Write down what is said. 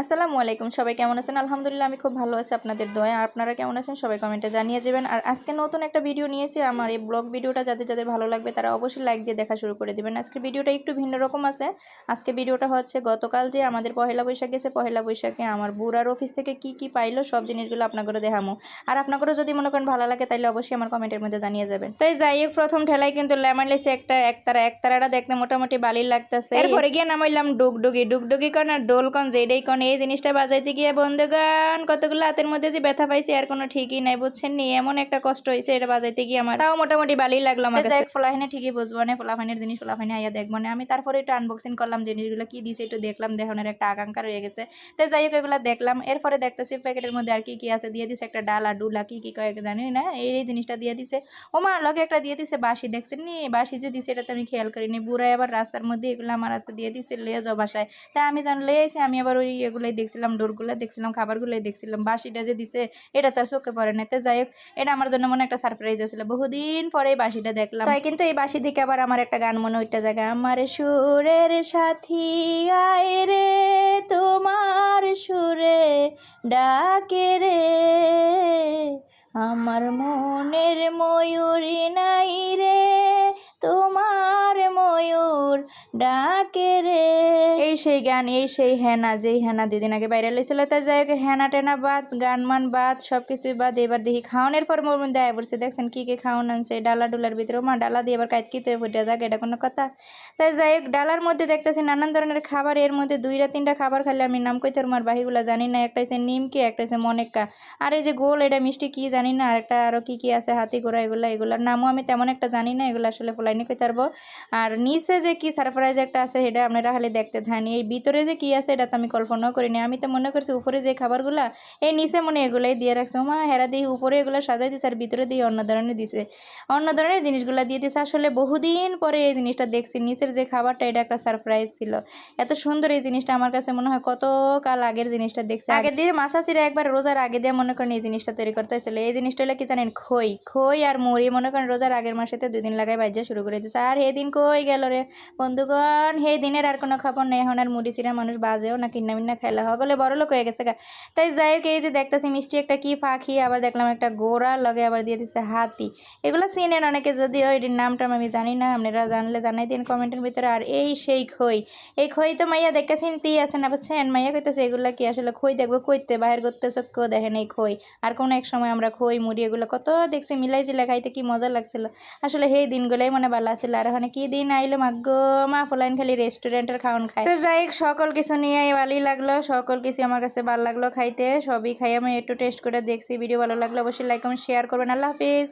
আসসালামু আলাইকুম সবাই কেমন আছেন? আলহামদুলিল্লাহ আমি খুব ভালো আছি আপনাদের দয়া আর আপনারা কেমন আছেন? সবাই কমেন্টে জানিয়ে যাবেন। আর আজকে নতুন একটা ভিডিও নিয়েছি আমার এই ব্লগ ভিডিওটা যাদের যাদের ভালো লাগবে তারা অবশ্যই লাইক দিয়ে দেখা শুরু করে দেবেন। আজকে ভিডিওটা একটু ভিন্ন রকম আছে। আজকে ভিডিওটা হচ্ছে গতকাল যে আমাদের পহেলা বৈশাখ গেছে পহেলা বৈশাখে আমার বুড়ার অফিস থেকে কি কি পাইলো সব জিনিসগুলো আপনাকে দেখামো। আর আপনাকেও যদি মনে করেন ভালো লাগে তাহলে অবশ্যই আমার কমেন্টের মধ্যে জানিয়ে যাবেন। তাই যাই হোক প্রথম ঠেলায় কিন্তু লেমন লেসে একটা একতারা একতারাটা দেখতে মোটামুটি বালির লাগতেছে। এরপরে গিয়ে নামাইলাম ডুগডুগি। ডুগডুগি কন আর ডোল কন যেটাই কন এই জিনিসটা বাজাইতে গিয়ে বন্ধুগান কতগুলো হাতের মধ্যে যে ব্যথা পাইছি আর কোনো ঠিকই নাই বুঝছেন নি? এমন একটা কষ্ট হয়েছে এটা বাজাইতে গিয়ে আমার। তাও মোটামুটি বালিই লাগল আমার কাছে। ঠিকই বুঝব না ফোলাফাইনের জিনিস ফোলাফাইনে আইয়া দেখব না। আমি তারপরে একটু আনবক্সিং করলাম জিনিসগুলো কি দিয়েছে একটু দেখলাম দেখানোর একটা আকাঙ্ক্ষা রয়ে গেছে। তো যাই হোক এগুলো দেখলাম। এরপরে দেখতেছি প্যাকেটের মধ্যে আর কি কি আছে দিয়ে দিছে একটা ডালা ডুলা কি কি কয়েক জানি না। এই জিনিসটা দিয়ে দিছে। ও মা লগে একটা দিয়ে দিছে বাসি দেখছেন নি? বাসি যে দিছে এটা তো আমি খেয়াল করিনি। বুড়াই আবার রাস্তার মধ্যে এগুলো আমার হাতে দিয়ে দিছে লে যাও বাসায়। তা আমি যখন লে আইছি আমি আবার ওই এগুলোই দেখছিলাম ডোরগুলো দেখছিলাম, খাবারগুলোই দেখছিলাম বাসিটা যে দিছে, এটা তার চোখে পড়ে না তো যাই হোক, এটা আমার জন্য মনে একটা সারপ্রাইজ ছিল বহুদিন পরে এই বাসিটা দেখলাম। তাই কিন্তু এই বাসি দিকে আবার আমার একটা গান মনে ওইটা জায়গা, আমার সুরের সাথী আয় রে, তোমার সুরে ডাকে রে, আমার মনের ময়ূরী নাই রে, তোমার ময়ূর ডাকে রে। এই সেই গান, এই সেই হেনা, যেই হেনা দুদিন আগে বাইরে লেছিল তাই যাই হোক, হেনা টেনা বাদ, গান মান বাদ সব কিছু বাদ, এবার দেখি খাওয়ানোর পর মোর মধ্যে আয় বলছে দেখছেন কি কি খাওয়ান আনছে, ডালা ডুলার ভিতরে মা ডালা দিয়ে এবার কাইত কিতে ফুটে যাক এটা কোনো কথা। তাই যাই হোক, ডালার মধ্যে দেখতেছি নানান ধরনের খাবার, এর মধ্যে দুইটা তিনটা খাবার খাইলে আমি নাম কইতে আমার বাহিগুলা জানি না, একটা হচ্ছে নিমকি, একটা হচ্ছে মনেক্কা। আর এই যে গোল, এটা মিষ্টি কি জানি না, আর একটা আরও কি কি আছে, হাতি গোড়া, এগুলো, এগুলোর নামও আমি তেমন একটা জানি না, এগুলো আসলে ফলাইনি কইতে পারব। আর নিচে যে কি সারপ্রাইজ একটা আছে, সেটা আপনারা খালি দেখতে থানি এই ভিতরে যে কি আছে এটা তো আমি কল্পনাও করিনি। আমি তো মনে করছি উপরে যে খাবারগুলা এই নিচে মনে এগুলাই দিয়ে রাখছে। মা হেরা দিয়ে উপরে এগুলো সাজাই দিছে আর ভিতরে দিয়ে অন্য ধরনের দিছে। অন্য ধরনের জিনিসগুলো দিয়ে দিছে। আসলে বহুদিন পরে এই জিনিসটা দেখছি নিচের যে খাবারটা এটা একটা সারপ্রাইজ ছিল। এত সুন্দর এই জিনিসটা আমার কাছে মনে হয় কত কাল আগের জিনিসটা দেখছি। আগের দিনে মাছা ছিঁড়ে একবার রোজার আগে দিয়ে মনে করেন এই জিনিসটা তৈরি করতে হয়েছিল। এই জিনিসটা হলো কি জানেন খই। খই আর মুড়ি মনে করেন রোজার আগের মাসেতে দুই দিন লাগাই বাজ্যা শুরু করে দিচ্ছে আর দিন কই গেল রে বন্ধুগণ? সেই দিনের আর কোনো খবর নেই। এখন আর মুড়ি চিরা মানুষ বাজেও না, কিন্না মিন্না খাইলে হগলে বড় লোক হয়ে গেছে গা। তাই যাই হোক এই যে দেখতেছি মিষ্টি একটা কি পাখি, আবার দেখলাম একটা গোড়া, লগে আবার দিয়ে দিচ্ছে হাতি। এগুলো চিনেন অনেকে যদিও এটির নামটা আমি জানি না, আপনারা জানলে জানাই দিন কমেন্টের ভিতরে। আর এই সেই খই, এই খই তো মাইয়া দেখে চিনতেই আছে না বুঝছেন? মাইয়া কইতেছে, এগুলো কি আসলে খই দেখব কইতে? বাহির করতে চক্ষেও দেখেন এই খই। আর কোনো এক সময় আমরা খই, মুড়ি এগুলো কত দেখছি, মিলাই জিলা খাইতে কি মজা লাগছিল। আসলে সেই দিনগুলোই মনে ভালো ছিল। আর ওখানে কি দিন আইলো মাগ্য মা ফলাইন খালি রেস্টুরেন্টের খাওয়ান তো যাই, সকল কিছু নিয়ে ভালোই লাগল, সকল কিছু আমার কাছে ভালো লাগল, খাইতে। সবই খাই, আমি একটু টেস্ট করে দেখছি ভিডিও ভালো লাগল অবশ্যই লাইক কমেন্ট শেয়ার করবেন। আল্লাহ হাফিজ।